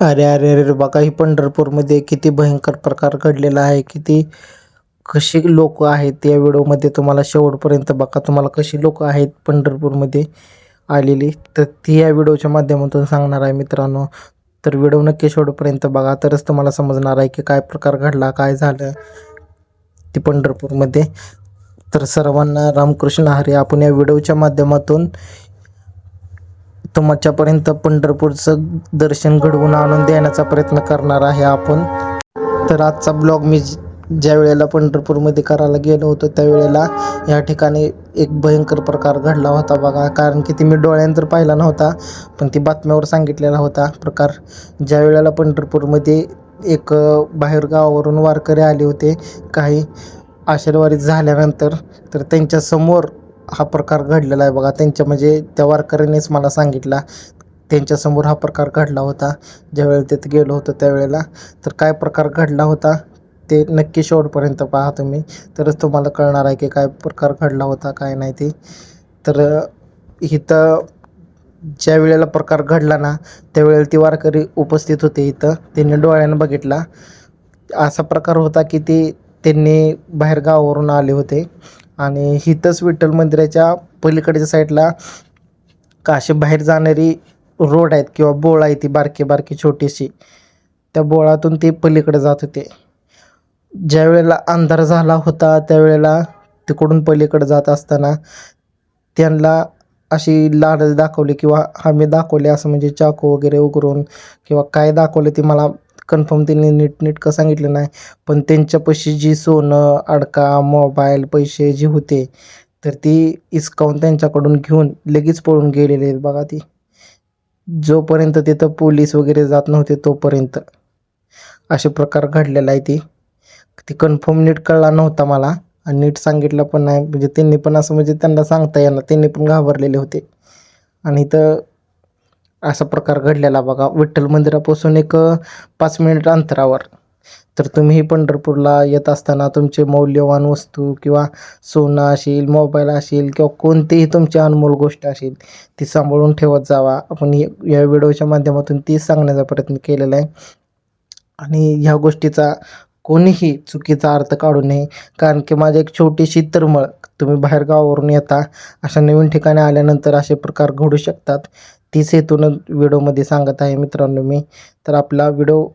अरे अरे अरे बघा ही पंढरपूरमध्ये किती भयंकर प्रकार घडलेला आहे. किती कशी लोक आहेत या व्हिडिओमध्ये तुम्हाला शेवटपर्यंत बघा. तुम्हाला कशी लोक आहेत पंढरपूरमध्ये आलेली? तर ती या व्हिडिओच्या माध्यमातून सांगणार आहे मित्रांनो. तर व्हिडिओ नक्की शेवटपर्यंत बघा. तरच तुम्हाला समजणार आहे की काय प्रकार घडला काय झालं ती पंढरपूरमध्ये. तर सर्वांना रामकृष्ण हरी आपण या व्हिडिओच्या माध्यमातून तुमच्यापर्यंत पंढरपूरचं दर्शन घडवून आणून देण्याचा प्रयत्न करणार आहे आपण. तर आजचा ब्लॉग मी ज्या वेळेला पंढरपूरमध्ये करायला गेलो होतो त्यावेळेला या ठिकाणी एक भयंकर प्रकार घडला होता बघा. कारण की ती मी डोळ्यांतर पाहिला नव्हता पण ती बातम्यावर सांगितलेला होता प्रकार. ज्या वेळेला पंढरपूरमध्ये एक बाहेर गावावरून वारकरी आले होते काही आशीर्वादित झाल्यानंतर तर त्यांच्यासमोर हा प्रकार घडलेला आहे बघा. त्यांच्या म्हणजे त्या वारकऱ्यांनीच मला सांगितला त्यांच्यासमोर हा प्रकार घडला होता. ज्यावेळेला तिथे गेलो होतो त्यावेळेला तर काय प्रकार घडला होता ते नक्की शेवटपर्यंत पहा तुम्ही. तरच तुम्हाला कळणार आहे की काय प्रकार घडला होता काय नाही ते. तर इथं ज्या वेळेला प्रकार घडला ना त्यावेळेला ती वारकरी उपस्थित होते इथं. त्यांनी डोळ्यानं बघितला. असा प्रकार होता की ते त्यांनी बाहेर गावावरून आले होते. आणि हिथंच विठ्ठल मंदिराच्या पलीकडच्या साईडला काशी बाहेर जाणारी रोड आहेत किंवा बोळ आहे ती बारकी बारकी छोटीशी. त्या बोळातून ते पलीकडे जात होते. ज्या वेळेला अंधार झाला होता त्यावेळेला तिकडून पलीकडे जात असताना त्यांना अशी लाड दाखवली किंवा आम्ही दाखवले असं म्हणजे चाकू वगैरे उघडून किंवा काय दाखवले ते मला कन्फर्म त्यांनी नीट नीटकं सांगितलं नाही. पण त्यांच्यापाशी जी सोनं अडका मोबाईल पैसे जे होते तर ती इसकावून त्यांच्याकडून घेऊन लगेच पळून गेलेले आहेत बघा ती. जोपर्यंत तिथं पोलीस वगैरे जात नव्हते तोपर्यंत. असे प्रकार घडलेला आहे ती. ती कन्फर्म नीट कळला नव्हता मला आणि नीट सांगितलं पण नाही. म्हणजे त्यांनी पण असं म्हणजे त्यांना सांगता येणार त्यांनी पण घाबरलेले होते. आणि इथं असा प्रकार घडलेला बघा. विठ्ठल मंदिरापासून एक पाच मिनिट अंतरावर. तर तुम्ही पंढरपूरला येत असताना तुमचे मौल्यवान वस्तू किंवा सोनं असेल मोबाईल असेल किंवा कोणतीही तुमची अनमोल गोष्ट असेल ती सांभाळून ठेवत जावा. आपण या या व्हिडिओच्या माध्यमातून ती सांगण्याचा प्रयत्न केलेला आहे. आणि ह्या गोष्टीचा कोणीही चुकीचा अर्थ काढू नये. कारण की माझी एक छोटीशी तरमळ तुम्ही बाहेर गावावरून येता अशा नवीन ठिकाणी आल्यानंतर असे प्रकार घडू शकतात. तीच हेतून व्हिडिओमध्ये सांगत आहे मित्रांनो मी. तर आपला व्हिडिओ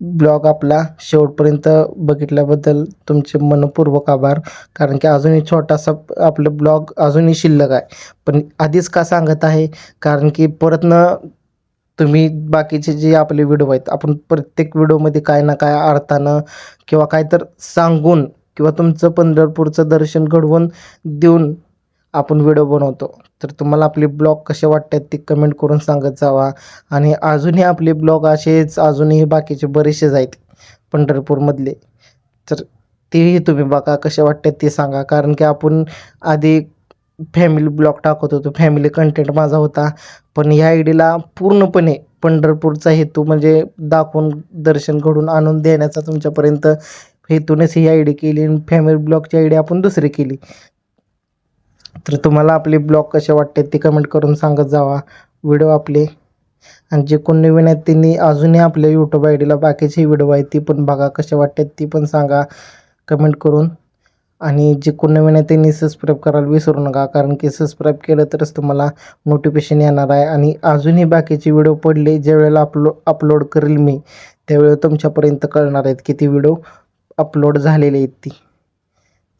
ब्लॉग आपला शेवटपर्यंत बघितल्याबद्दल तुमचे मनपूर्वक आभार. कारण की अजूनही छोटासा आपलं ब्लॉग अजूनही शिल्लक आहे. पण आधीच का सांगत आहे? कारण की परत न तुम्ही बाकीचे जे आपले व्हिडिओ आहेत आपण प्रत्येक व्हिडिओमध्ये काय ना काय अर्थानं किंवा काय तर सांगून किंवा तुमचं पंढरपूरचं दर्शन घडवून देऊन आपण व्हिडिओ बनवतो. तर तुम्हाला आपले ब्लॉग कसे वाटतात ते कमेंट करून सांगत जावा. आणि अजूनही आपले ब्लॉग असेच अजूनही बाकीचे बरेचसेच आहेत पंढरपूरमधले. तर तेही तुम्ही बघा कसे वाटतात ते सांगा. कारण की आपण आधी फॅमिली ब्लॉग टाकत होतो. फॅमिली कंटेंट माझा होता. पण ह्या आयडीला पूर्णपणे पंढरपूरचा हेतू म्हणजे दाखवून दर्शन घडून आणून देण्याचा तुमच्यापर्यंत हेतूनच ही आय डी केली आणि फॅमिली ब्लॉगची आय डी आपण दुसरी केली. तर तुम्हाला आपले ब्लॉग कसे वाटतात ते कमेंट करून सांगत जावा. व्हिडिओ आपले. आणि जे कोण नवीन आहेत त्यांनी अजूनही आपल्या यूट्यूब आय डीला बाकीचे व्हिडिओ आहेत ती पण बघा कसे वाटतात ती पण सांगा. कमेंट करून. आणि जे कोण नवीन आहे त्यांनी सबस्क्राईब करायला विसरू नका कारण की सबस्क्राईब केलं तरच तुम्हाला नोटिफिकेशन येणार आहे. आणि अजूनही बाकीचे व्हिडिओ पडले ज्या वेळेला अपलो अपलोड करेल मी त्यावेळेला तुमच्यापर्यंत कळणार आहेत की ती व्हिडिओ अपलोड झालेले आहेत ती.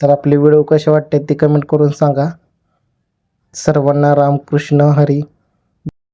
तर आपले व्हिडिओ कसे वाटतात ते कमेंट करून सांगा. सर्वांना रामकृष्ण हरी.